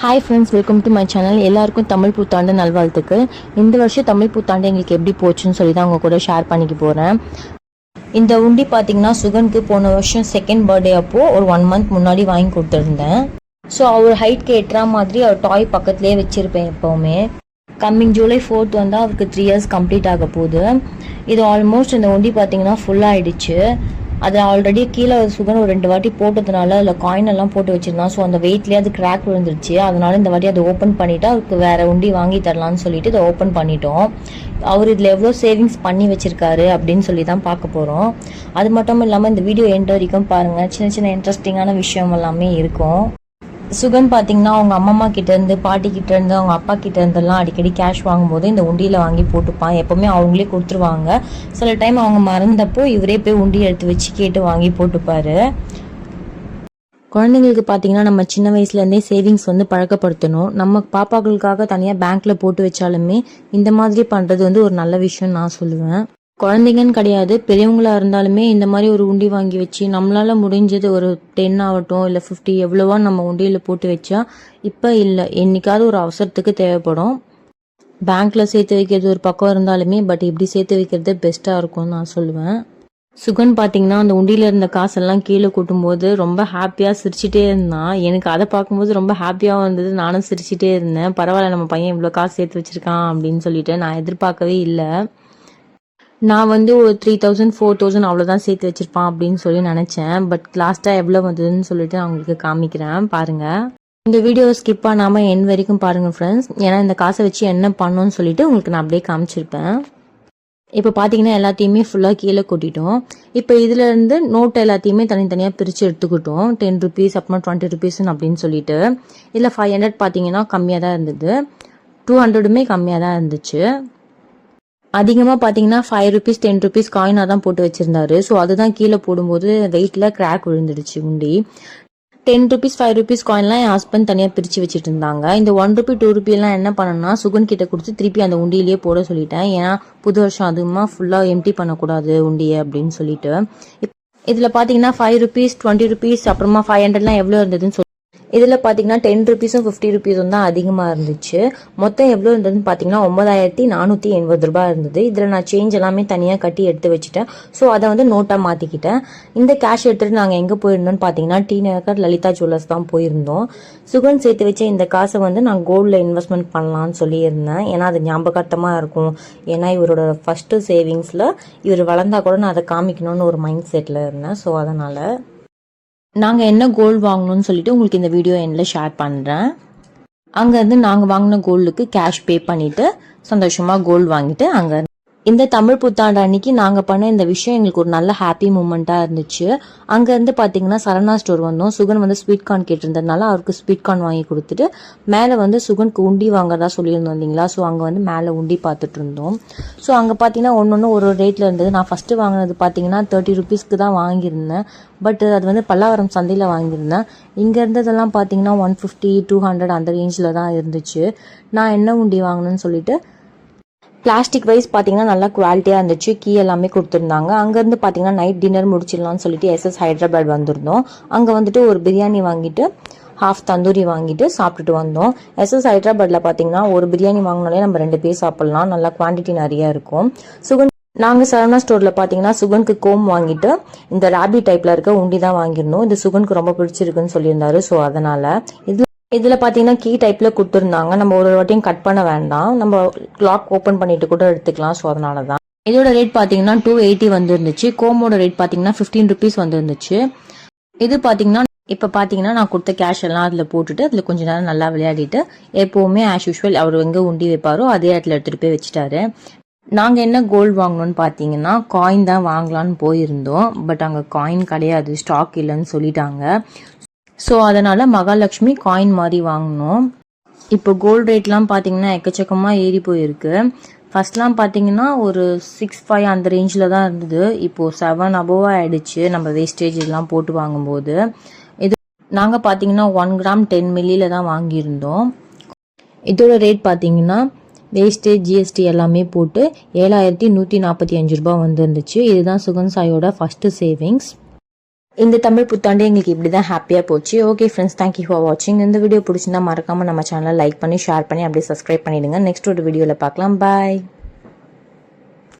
Hi friends welcome to my channel எல்லாருக்கும் தமிழ் புத்தாண்டு நல்வாழ்த்துக்கு இந்த வருஷம் தமிழ் புத்தாண்டு எங்களுக்கு எப்படி போச்சுன்னு சொல்லி தான் உங்க கூட ஷேர் பண்ணிக்க போகிறேன் இந்த உண்டி பார்த்தீங்கன்னா சுகனுக்கு போன வருஷம் செகண்ட் பர்த்டே அப்போது ஒரு ஒன் மந்த் முன்னாடி வாங்கி கொடுத்துருந்தேன். ஸோ அவர் ஹைட்க்கு ஏற்ற மாதிரி அவர் டாய் பக்கத்துலேயே வச்சுருப்பேன் எப்போவுமே. கம்மிங் ஜூலை ஃபோர்த் வந்தால் அவருக்கு த்ரீ இயர்ஸ் கம்ப்ளீட் ஆக போகுது. இது ஆல்மோஸ்ட் இந்த உண்டி பார்த்தீங்கன்னா ஃபுல்லாகிடுச்சு அது ஆல்ரெடி கீழே சுகன் ஒரு ரெண்டு வாட்டி போட்டதுனால அதில் காயின் எல்லாம் போட்டு வச்சிருந்தான். ஸோ அந்த வெயிட்லேயே அது கிராக் விழுந்துருச்சு. அதனால இந்த வாட்டி அதை ஓப்பன் பண்ணிவிட்டு அவருக்கு வேற உண்டி வாங்கி தரலாம்னு சொல்லிட்டு இதை ஓப்பன் பண்ணிட்டோம். அவர் இதில் எவ்வளோ சேவிங்ஸ் பண்ணி வச்சிருக்காரு அப்படின்னு சொல்லி தான் பார்க்க போகிறோம் அது மட்டும் இல்லாமல் இந்த வீடியோ எண்ட் வரைக்கும் பாருங்கள் சின்ன சின்ன இன்ட்ரெஸ்டிங்கான விஷயம் எல்லாமே இருக்கும். சுகன் பார்த்தீங்கன்னா அவங்க அம்மம்மா கிட்ட இருந்து பாட்டி கிட்ட இருந்து அவங்க அப்பா கிட்ட இருந்தெல்லாம் அடிக்கடி கேஷ் வாங்கும்போது இந்த உண்டியில வாங்கி போட்டுப்பான். எப்பவுமே அவங்களே கொடுத்துருவாங்க. சில டைம் அவங்க மறந்தப்போ இவரே போய் உண்டி எடுத்து வச்சு கேட்டு வாங்கி போட்டுப்பாரு. குழந்தைங்களுக்கு பார்த்தீங்கன்னா நம்ம சின்ன வயசுலேருந்தே சேவிங்ஸ் வந்து பழக்கப்படுத்தணும். நம்ம பாப்பாக்களுக்காக தனியாக பேங்க்ல போட்டு வச்சாலுமே இந்த மாதிரி பண்ணுறது வந்து ஒரு நல்ல விஷயம் நான் சொல்லுவேன். குழந்தைங்கன்னு கிடையாது. பெரியவங்களா இருந்தாலுமே இந்த மாதிரி ஒரு உண்டி வாங்கி வச்சு நம்மளால முடிஞ்சது ஒரு டென் ஆகட்டும் இல்லை ஃபிஃப்டி எவ்வளவோ நம்ம உண்டியில் போட்டு வச்சா இப்போ இல்லை. என்னைக்காவது ஒரு அவசரத்துக்கு தேவைப்படும். பேங்க்ல சேர்த்து வைக்கிறது ஒரு பக்கம் இருந்தாலுமே பட் இப்படி சேர்த்து வைக்கிறது பெஸ்ட்டாக இருக்கும்னு நான் சொல்லுவேன். சுகன் பார்த்தீங்கன்னா அந்த உண்டியில் இருந்த காசெல்லாம் கீழே கூட்டும்போது ரொம்ப ஹாப்பியாக சிரிச்சிட்டே இருந்தான் எனக்கு அதை பார்க்கும்போது ரொம்ப ஹாப்பியாக வந்தது. நானும் சிரிச்சிட்டே இருந்தேன். பரவாயில்ல நம்ம பையன் இவ்வளோ காசு சேர்த்து வச்சிருக்கான் அப்படின்னு சொல்லிட்டு நான் எதிர்பார்க்கவே இல்லை. நான் வந்து ஒரு த்ரீ தௌசண்ட் ஃபோர் தௌசண்ட் அவ்வளோதான் சேர்த்து வச்சுருப்பான் அப்படின்னு சொல்லி நினச்சேன். பட் லாஸ்ட்டாக எவ்வளோ வந்ததுன்னு சொல்லிட்டு நான் உங்களுக்கு காமிக்கிறேன். பாருங்கள் இந்த வீடியோவை ஸ்கிப் பண்ணாமல் என் வரைக்கும் பாருங்கள் ஃப்ரெண்ட்ஸ் ஏன்னா இந்த காசை வச்சு என்ன பண்ணணும்னு சொல்லிட்டு உங்களுக்கு நான் அப்படியே காமிச்சிருப்பேன். இப்போ பார்த்தீங்கன்னா எல்லாத்தையுமே ஃபுல்லாக கீழே கொட்டிட்டோம். இப்போ இதுலேருந்து நோட் எல்லாத்தையுமே தனித்தனியாக பிரித்து எடுத்துக்கிட்டோம். டென் ருபீஸ் அப்புறம் டுவெண்ட்டி ருபீஸ்னு அப்படின்னு சொல்லிட்டு. இதில் ஃபைவ் ஹண்ட்ரட் பார்த்தீங்கன்னா கம்மியாக தான் இருந்தது. டூ ஹண்ட்ரடுமே கம்மியாக தான் இருந்துச்சு. அதிகமாக பார்த்தீங்கன்னா ஃபைவ் ருபீஸ் டென் ருபீஸ் காயினாக தான் போட்டு வச்சிருந்தாரு. ஸோ அதுதான் கீழே போடும்போது வெயிட்டில் கிராக் விழுந்துடுச்சு உண்டி டென் ருபீஸ் ஃபைவ் ருபீஸ் காயின்லாம் என் ஹஸ்பண்ட் தனியாக பிரித்து வச்சுட்டு இருந்தாங்க. இந்த ஒன் ருபி டூ ருபிலாம் என்ன பண்ணணும்னா சுகன் கிட்ட கொடுத்து திருப்பி அந்த உண்டியிலேயே போட சொல்லிட்டேன். ஏன்னா புது வருஷம் அதுமா ஃபுல்லாக எம்டி பண்ணக்கூடாது உண்டியை அப்படின்னு சொல்லிட்டு. இதில் பார்த்தீங்கன்னா ஃபைவ் ருபீஸ் டுவெண்ட்டி ருபீஸ் அப்புறமா ஃபைவ் ஹண்ட்ரட்லாம் எவ்வளோ இருந்ததுன்னு சொல்லி இதில் பார்த்தீங்கன்னா டென் ருபீஸும் ஃபிஃப்டி ருபீஸும் தான் அதிகமாக இருந்துச்சு. மொத்தம் எவ்வளோ இருந்ததுன்னு பார்த்தீங்கன்னா ஒன்பதாயிரத்தி நானூற்றி எண்பது ரூபாய் இருந்தது. இதில் நான் சேஞ்ச் எல்லாமே தனியாக கட்டி எடுத்து வச்சுட்டேன். ஸோ அதை வந்து நோட்டாக மாற்றிக்கிட்டேன் இந்த கேஷ் எடுத்துகிட்டு நாங்கள் எங்கே போயிருந்தோம்னு பார்த்தீங்கன்னா டி நகர் லலிதா ஜுவல்லர்ஸ் தான் போயிருந்தோம். சுகன் சேர்த்து வச்ச இந்த காசை வந்து நான் கோல்டில் இன்வெஸ்ட்மெண்ட் பண்ணலான்னு சொல்லியிருந்தேன். ஏன்னா அது ஞாபகார்த்தமாக இருக்கும். ஏன்னா இவரோட ஃபஸ்ட்டு சேவிங்ஸில் இவர் வளர்ந்தா கூட நான் அதை காமிக்கணும்னு ஒரு மைண்ட் செட்டில் இருந்தேன். ஸோ அதனால் நாங்கள் என்ன கோல்டு வாங்கணும்னு சொல்லிட்டு உங்களுக்கு இந்த வீடியோ எண்டில் ஷேர் பண்ணுறேன் அங்கேருந்து நாங்கள் வாங்கின கோல்டுக்கு கேஷ் பே பண்ணிவிட்டு சந்தோஷமாக கோல்டு வாங்கிட்டு அங்கே இந்த தமிழ் புத்தாண்டு அன்னைக்கு நாங்கள் பண்ண இந்த விஷயம் எங்களுக்கு ஒரு நல்ல ஹாப்பி மூமெண்ட்டாக இருந்துச்சு. அங்கேருந்து பார்த்தீங்கன்னா சரணா ஸ்டோர் வந்தோம். சுகன் வந்து ஸ்வீட் கார்ன் கேட்டிருந்ததுனால அவருக்கு ஸ்வீட் கார்ன் வாங்கி கொடுத்துட்டு மேலே வந்து சுகனுக்கு உண்டி வாங்குறதா சொல்லியிருந்தோம் இல்லைங்களா? ஸோ அங்கே வந்து மேலே உண்டி பார்த்துட்டு இருந்தோம். ஸோ அங்கே பார்த்தீங்கன்னா ஒன்று ஒன்று ஒரு ஒரு ரேட்டில் இருந்தது. நான் ஃபஸ்ட்டு வாங்கினது பார்த்தீங்கன்னா தேர்ட்டி ருபீஸ்க்கு தான் வாங்கியிருந்தேன். பட் அது வந்து பல்லாவரம் சந்தையில் வாங்கியிருந்தேன். இங்கே இருந்ததெல்லாம் பார்த்தீங்கன்னா ஒன் ஃபிஃப்டி டூ ஹண்ட்ரட் அந்த ரேஞ்சில் தான் இருந்துச்சு. நான் என்ன உண்டி வாங்கினேன்னு சொல்லிட்டு பிளாஸ்டிக் வைஸ் பார்த்தீங்கன்னா நல்லா குவாலிட்டியாக இருந்துச்சு. கீ எல்லாமே கொடுத்துருந்தாங்க. அங்கேருந்து பார்த்தீங்கன்னா நைட் டின்னர் முடிச்சிடலாம்னு சொல்லிட்டு எஸ்எஸ் ஹைதராபாத் வந்திருந்தோம். அங்கே வந்துட்டு ஒரு பிரியாணி வாங்கிட்டு ஹாஃப் தந்தூரி வாங்கிட்டு சாப்பிட்டுட்டு வந்தோம். எஸ்எஸ் ஹைதராபாத்தில் பார்த்தீங்கன்னா ஒரு பிரியாணி வாங்கினாலே நம்ம ரெண்டு பேர் சாப்பிட்லாம். நல்லா குவான்டிட்டி நிறையா இருக்கும். சுகன் நாங்கள் சரவணா ஸ்டோரில் பார்த்தீங்கன்னா சுகனுக்கு கோம் வாங்கிட்டு இந்த ராபி டைப்பில் இருக்க உண்டி தான் வாங்கியிருந்தோம். இது சுகனுக்கு ரொம்ப பிடிச்சிருக்குன்னு சொல்லியிருந்தாரு. ஸோ அதனால் இதில் இதில் பார்த்தீங்கன்னா கீ டைப்பில் கொடுத்துருந்தாங்க. நம்ம ஒரு வாட்டியும் கட் பண்ண வேண்டாம். நம்ம லாக் ஓப்பன் பண்ணிட்டு கூட எடுத்துக்கலாம். ஸோ அதனால தான் இதோட ரேட் பார்த்தீங்கன்னா டூ எயிட்டி வந்துருந்துச்சு. கோமோட ரேட் பார்த்தீங்கன்னா ஃபிஃப்டீன் ருபீஸ் வந்துருந்துச்சு. இது பார்த்தீங்கன்னா இப்போ பார்த்தீங்கன்னா நான் கொடுத்த கேஷ் எல்லாம் அதில் போட்டுட்டு அதில் கொஞ்ச நேரம் நல்லா விளையாடிட்டு எப்போவுமே ஆஸ் யூஷுவல் அவர் எங்கே உண்டி வைப்பாரோ அதே இடத்துல எடுத்துகிட்டு போய் வச்சுட்டாரு. நாங்கள் என்ன கோல்டு வாங்கணும்னு பார்த்தீங்கன்னா காயின் தான் வாங்கலான்னு போயிருந்தோம். பட் அங்கே காயின் கிடையாது ஸ்டாக் இல்லைன்னு சொல்லிட்டாங்க. ஸோ அதனால் மகாலட்சுமி காயின் மாதிரி வாங்கினோம். இப்போ கோல்டு ரேட்லாம் பார்த்தீங்கன்னா எக்கச்சக்கமாக ஏறி போயிருக்கு. ஃபர்ஸ்ட்லாம் பார்த்தீங்கன்னா ஒரு சிக்ஸ் ஃபைவ் அந்த ரேஞ்சில் தான் இருந்தது. இப்போது செவன் அபோவாக ஆகிடுச்சு நம்ம வேஸ்டேஜ் இதெல்லாம் போட்டு வாங்கும்போது. இது நாங்கள் பார்த்தீங்கன்னா ஒன் கிராம் டென் மில்லியில் தான் வாங்கியிருந்தோம். இதோட ரேட் பார்த்தீங்கன்னா வேஸ்டேஜ் ஜிஎஸ்டி எல்லாமே போட்டு ஏழாயிரத்தி நூற்றி நாற்பத்தி அஞ்சு ரூபாய் வந்துருந்துச்சு. இதுதான் சுகன் சாயோட ஃபஸ்ட்டு சேவிங்ஸ் இந்த தமிழ் புத்தாண்டு எங்களுக்கு இப்படி தான் ஹாப்பியாக போச்சு ஓகே ஃப்ரெண்ட்ஸ் தேங்க்யூ ஃபார் வாட்சிங் இந்த வீடியோ பிடிச்சிருந்தா மறக்காமல் நம்ம சேனலை லைக் பண்ணி ஷேர் பண்ணி அப்படியே சப்ஸ்கிரைப் பண்ணிடுங்க. நெக்ஸ்ட் ஒரு வீடியோவில் பார்க்கலாம். பாய்